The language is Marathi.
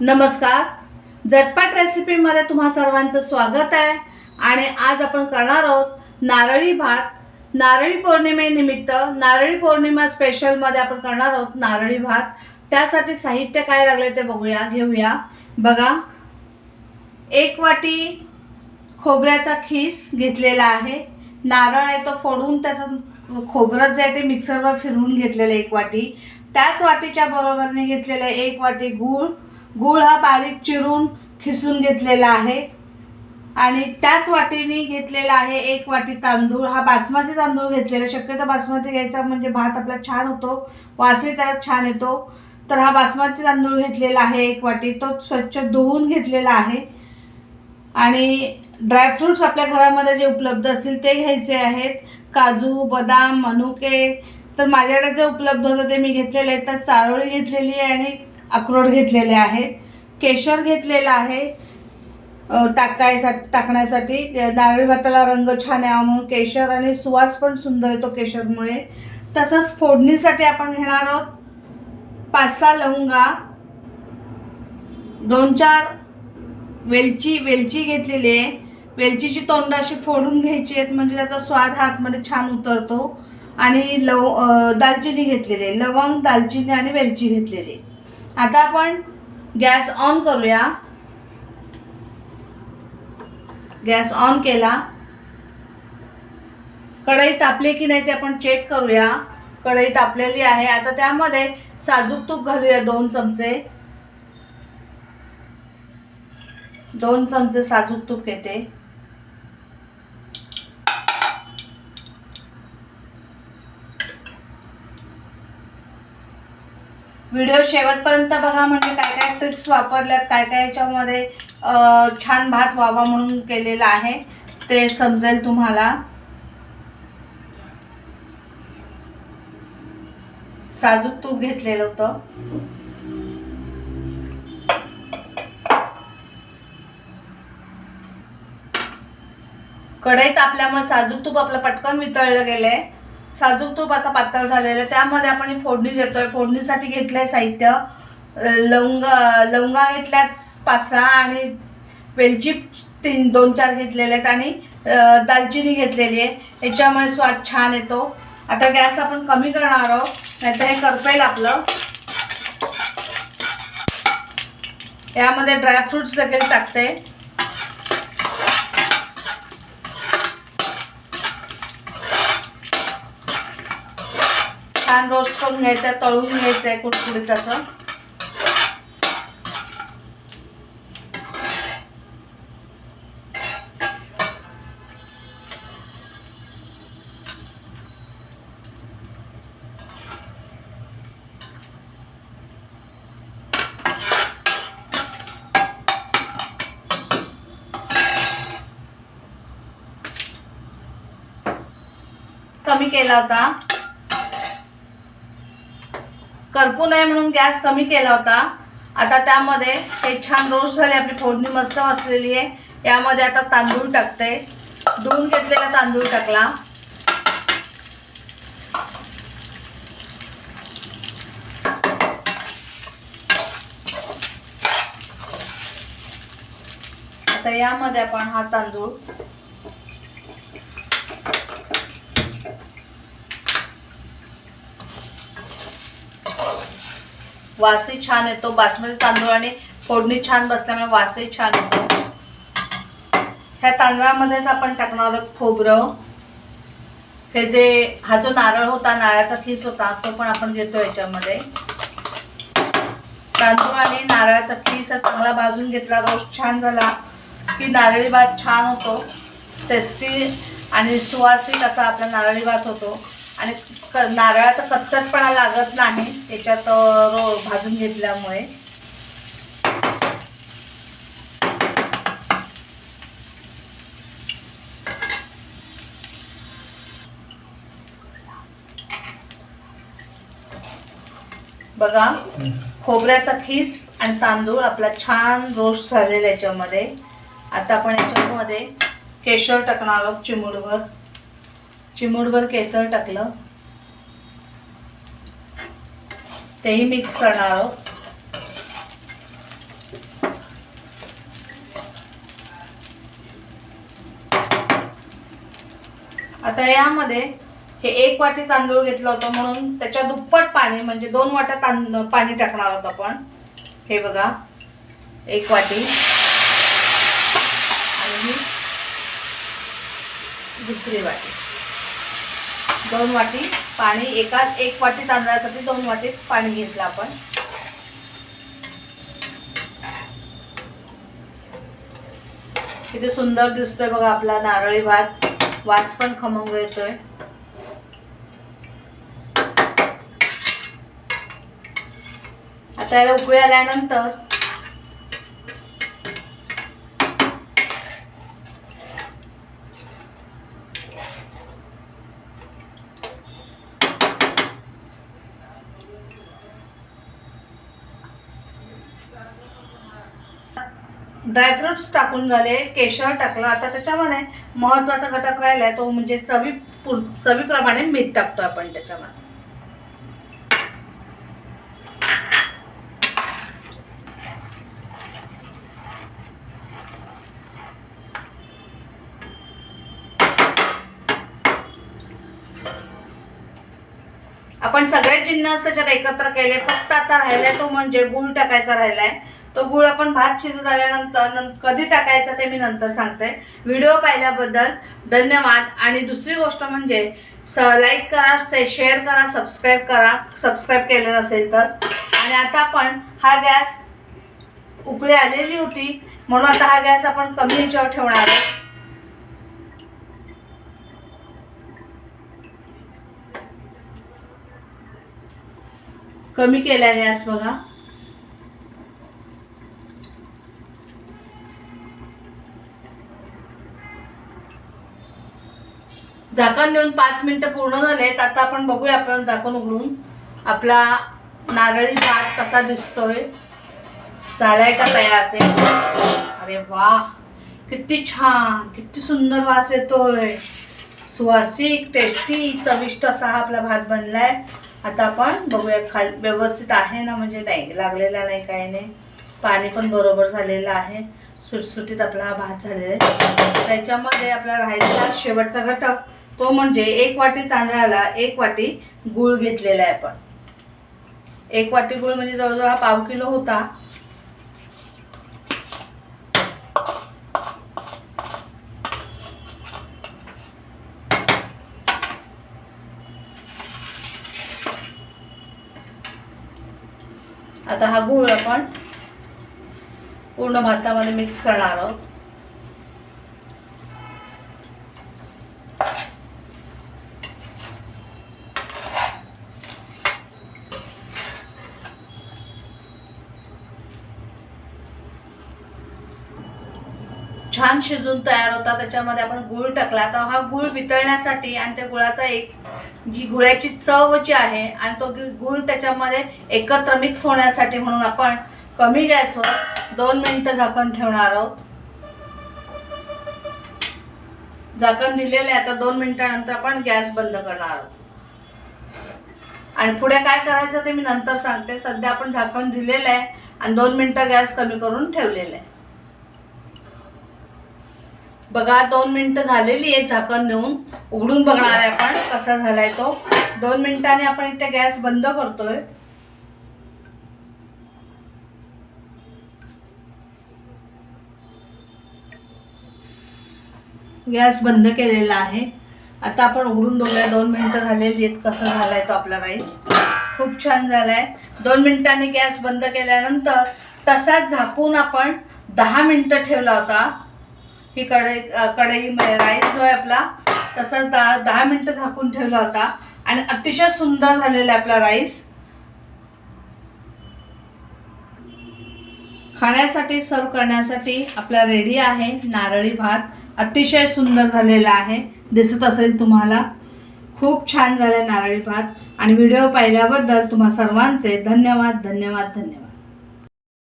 नमस्कार. झटपट रेसिपीमध्ये तुम्हा सर्वांचं स्वागत आहे. आणि आज आपण करणार आहोत नारळी भात. नारळी पौर्णिमेनिमित्त नारळी पौर्णिमा स्पेशलमध्ये आपण करणार आहोत नारळी भात. त्यासाठी साहित्य काय लागले ते बघूया घेऊया. बघा. एक वाटी खोबऱ्याचा खीस घेतलेला आहे. नारळ आहे तो फोडून त्याचं खोबरं जे आहे ते मिक्सरवर फिरवून घेतलेलं आहे एक वाटी. त्याच वाटीच्या बरोबरने घेतलेलं आहे एक वाटी गूळ. गूळ हा बारीक चिरून खिसून घेतलेला आहे. आणि त्याच वाटीने घेतलेला आहे एक वाटी तांदूळ. हा बासमती तांदूळ घेतलेला शक्यतो बासमती घ्यायचा म्हणजे भात आपला छान होतो वासही त्याला छान येतो. तर हा बासमती तांदूळ घेतलेला आहे एक वाटी तो स्वच्छ धुवून घेतलेला आहे. आणि ड्रायफ्रूट्स आपल्या घरामध्ये जे उपलब्ध असतील ते घ्यायचे आहेत. काजू बदाम मनुके. तर माझ्याकडे जे उपलब्ध होतं ते मी घेतलेले आहेत. तर चारोळी घेतलेली आहे आणि अक्रोड घेतलेले आहेत केशर घेतलेलं आहे टाकायसाठी टाकण्यासाठी. नारळी भाताला रंग छान यावा म्हणून केशर आणि सुवास पण सुंदर येतो केशरमुळे. तसंच फोडणीसाठी आपण घेणार आहोत पाच सहा लवंगा. दोन चार वेलची वेलची घेतलेली आहे. वेलचीची तोंड अशी फोडून घ्यायची आहेत म्हणजे त्याचा स्वाद हातमध्ये छान उतरतो. आणि लव दालचिनी घेतलेली आहे. लवंग दालचिनी आणि वेलची घेतलेली आहे. आता आपण गॅस ऑन करूया. गॅस ऑन केला. कढई तापली की नाही ते आपण चेक करूया. कढई तापलेली आहे. आता त्यामध्ये साजूक तूप घालूया दोन चमचे. दोन चमचे साजूक तूप घेते. व्हिडिओ शेवटपर्यंत बघा म्हणजे काय काय ट्रिक्स वापरल्यात काय काय याच्यामध्ये छान भात व्हावा म्हणून केलेला आहे. ते समजेल तुम्हाला. साजूक तूप घेतलेलं होतं. कढईत आपल्यामुळे साजूक तूप आपलं पटकन वितळलं गेलंय. साजूक तूप आता पातळ झालेलं आहे. त्यामध्ये आपण फोडणी देतोय. फोडणीसाठी घेतलंय साहित्य. लवंग लवंगा घेतल्यात पाच सहा आणि वेलची तीन दोन चार घेतलेले आहेत आणि दालचिनी घेतलेली आहे. याच्यामुळे स्वाद छान येतो. आता गॅस आपण कमी करणार आहोत. नाहीतर हे करपेल आपलं. यामध्ये ड्रायफ्रुट्स देखील टाकते. छान रोस्ट करून घ्यायचं आहे तळून घ्यायचं आहे कुरकुरीत असं कमी केला होता करपू नये म्हणून गॅस कमी केला होता. आता त्यामध्ये हे छान रोस्ट झाले आपली फोडणी मस्त बसलेली आहे. यामध्ये आता तांदूळ टाकते. धुवून घेतलेला तांदूळ टाकला. आता यामध्ये आपण हा तांदूळ वासही छान येतो. बासमती तांदूळ आणि फोडणी छान बसल्यामुळे वासही छान येतो. ह्या तांदळामध्येच आपण टाकणार आहोत खोबरं. हे जे हा जो नारळ होता नारळाचा खीस होता तो पण आपण घेतो याच्यामध्ये. तांदूळ आणि नारळाचा खीस चांगला भाजून घेतला रोस्ट छान झाला. की नारळी भात छान होतो. टेस्टी आणि सुवासिक असा आपला नारळी भात होतो. आणि क नारळाचा कच्चटपणा लागत नाही. त्याच्यात रो भाजून घेतल्यामुळे. बघा खोबऱ्याचा खीस आणि तांदूळ आपला छान रोस्ट झालेला याच्यामध्ये. आता आपण याच्यामध्ये केशर टाकणार आहोत चिमूटभर. चिमूडभर केसर टाकलं. तेही मिक्स करणार आहोत. आता यामध्ये हे एक वाटी तांदूळ घेतलं होतं म्हणून त्याच्या दुप्पट पाणी म्हणजे दोन वाट्या तांद पाणी टाकणार आहोत आपण. हे बघा एक वाटी. आणि दुसरी वाटी. दोन वाटी पाणी एका एक वाटी तांदळासाठी दोन वाटी पाणी घेतलं आपण. किती सुंदर दिसतोय बघा आपला नारळी भात. वास पण खमंग येतोय. आता याला उकळी आल्यानंतर ड्रायफ्रुट्स टाकून झाले केशर टाकलं. आता त्याच्यामध्ये महत्त्वाचा घटक राहिलाय तो म्हणजे चवी पुर चवीप्रमाणे मीठ टाकतो आपण त्याच्यामध्ये. आपण सगळे जिन्नस त्याच्यात एकत्र केले फक्त आता राहिलाय तो म्हणजे गुळ टाकायचा राहिलाय. तो गुळ आपण भात शिजत आल्यानंतर कधी टाकायचा ते मी नंतर सांगते. व्हिडिओ पाहिल्याबद्दल धन्यवाद. आणि दुसरी गोष्ट म्हणजे स लाईक करा शेअर करा सबस्क्राईब करा. सबस्क्राईब केलं नसेल तर. आणि आता आपण हा गॅस उकळी आलेली होती. म्हणून आता हा गॅस आपण कमी ह्याच्यावर ठेवणार आहे कमी केला गॅस बघा. झाकण देऊन पाच मिनटं पूर्ण झालेत आता आपण बघूया आपण झाकण उघडून आपला नारळी भात कसा दिसतोय. झालाय का तयार ते? अरे वा! किती छान! किती सुंदर वास येतोय. सुवासिक टेस्टी चविष्ट असा हा आपला भात बनलाय. आता आपण बघूया खाल व्यवस्थित आहे ना म्हणजे नाही लागलेला नाही काही नाही. पाणी पण बरोबर झालेलं आहे. सुटसुटीत आपला हा भात झालेला आहे. त्याच्यामध्ये आपला राहिलेला शेवटचा घटक तो म्हणजे एक वाटी तांदळाला एक वाटी गूळ घेतलेला आहे आपण. एक वाटी गूळ म्हणजे जवळजवळ हा पाव किलो होता. आता हा गूळ आपण पूर्ण भातामध्ये मिक्स करणार आहोत. छान शिजून तयार होता त्याच्यामध्ये आपण गूळ टाकला. तर हा गूळ वितळण्यासाठी आणि त्या गुळाचा एक जी गुळाची चव जी आहे आणि तो गु- गूळ त्याच्यामध्ये एकत्र मिक्स होण्यासाठी म्हणून आपण कमी गॅसवर दोन मिनटं झाकण ठेवणार आहोत. झाकण दिलेलं आहे आता दोन मिनिटानंतर आपण गॅस बंद करणार आहोत. आणि पुढे काय करायचं ते मी नंतर सांगते. सध्या आपण झाकण दिलेलं आहे आणि दोन मिनटं गॅस कमी करून ठेवलेलं आहे. बघा दोन मिनटं झालेली आहे झाकण देऊन. उघडून बघणार आहे आपण कसा झालाय तो. दोन मिनिटांनी आपण इथे गॅस बंद करतोय. गॅस बंद केलेला आहे. आता आपण उघडून बघूया दोन मिनिटं झालेली आहेत कसा झालाय तो आपला राईस. खूप छान झालाय. दोन मिनिटांनी गॅस बंद केल्यानंतर तसाच झाकून आपण दहा मिनिटं ठेवला होता. ही कढई कढई म्हणजे राईस जो आहे आपला तसाच दहा दहा मिनटं झाकून ठेवला होता. आणि अतिशय सुंदर झालेला आहे आपला राईस. खाण्यासाठी सर्व करण्यासाठी आपला रेडी आहे. नारळी भात अतिशय सुंदर झालेला आहे. दिसत असेल तुम्हाला. खूप छान झालं नारळी भात. आणि व्हिडिओ पाहिल्याबद्दल तुम्हा सर्वांचे धन्यवाद धन्यवाद धन्यवाद.